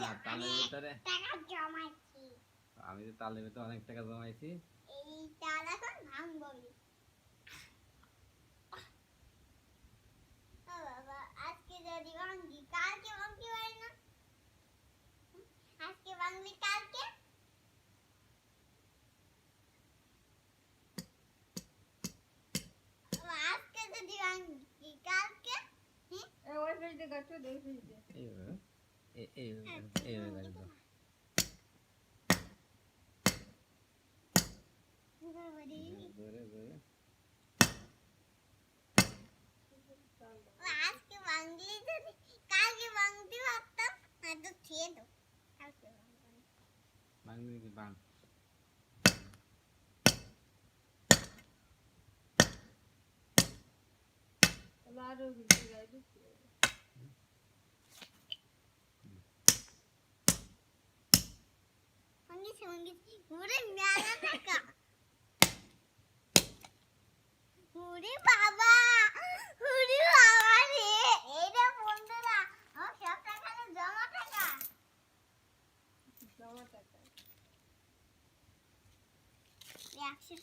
না তালের ভিতরে টাকা জমাইছি। আমি তো তালের ভিতরে অনেক টাকা জমাইছি। এই তাল এখন ভাঙবো বাবা আজকে যদি ভাঙি কালকে ভাঙতে পারি না? আজকে ভাঙলি কালকে? আজকে যদি ভাঙি কালকে? হুম? ওই ফেলতে গাছ ওই ফেলতে এইভাবে এই- এইভাবে এইভাবে করে দাও বাবারে। ধরে ধরে ও, আজকে ভাঙলি যদি কালকে ভাঙতে পারতাম হয়তো খেয়ে দাও কালকে ভাঙবো না। ভাঙবি কি ভাঙ আরও ফেলতে গাছ ভাঙিছে মেলা টাকা। ওরে বাবা ওরে বাবা রে। এইটা বন্ধুরা আমার সব একশো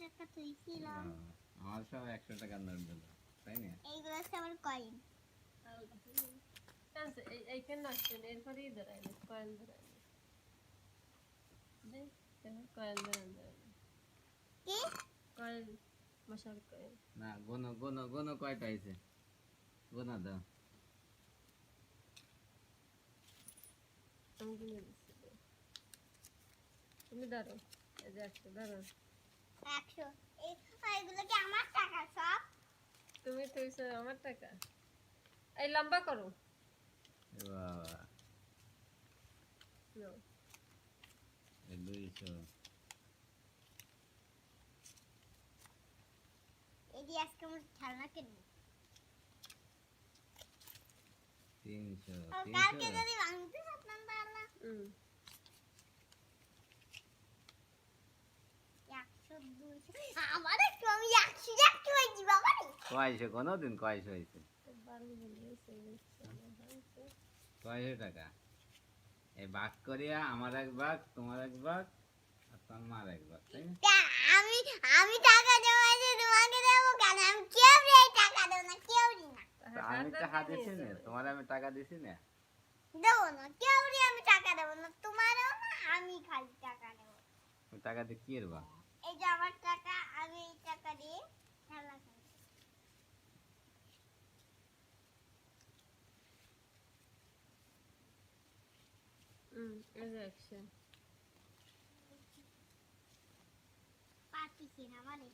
সব একশো টাকার নোট দিল তাই না? এইগুলো হচ্ছে আমার কয়েন এই- এইখানে আসছেন এরপরেই দাঁড়াইলে কয়েন দাঁড়াইলে দাঁড়ান কি কয়েন মশার কয়েন না গোনো গোনো গোনো কয়টা হয়েছে গোনা দাও। আমি কিনে দিচ্ছি। তুমি দাঁড়ো এই যে একশো। দাঁড়ো একশো এই কি আমার টাকা সব? তুমি তো আমার টাকা। এই লম্বা করো। বাবা। এই আজকে আমার খেলনা কিনবো। তিনশো কালকে যদি ভাঙতে পারতাম তাহলে। হুম একশো দুইশো। আমার আমি একশো একটু হয়েছি বাবা কয়শো? কোনো দিন কয়শো হয়েছে। কয়শো টাকা? এই ভাগ করিয়া আমার এক ভাগ তোমার এক ভাগ আর তোমার মার এক ভাগ তাই না? তা আমি আমি টাকা জমাইছি তোমাকে দেবো কেন? আমি কেউ এই টাকা দেবো না কেউ না। তা আমি টাকা দিছি না তোমার আমি টাকা দিছি না? দেবো না কেউ আমি টাকা দেবো না তোমারও না আমি খালি টাকা দেবো। টাকা দিয়ে কি করবা? এই যে আমার টাকা আমি এই টাকা দিয়ে খেলা খেলব একশো পাচ্ছি না মানে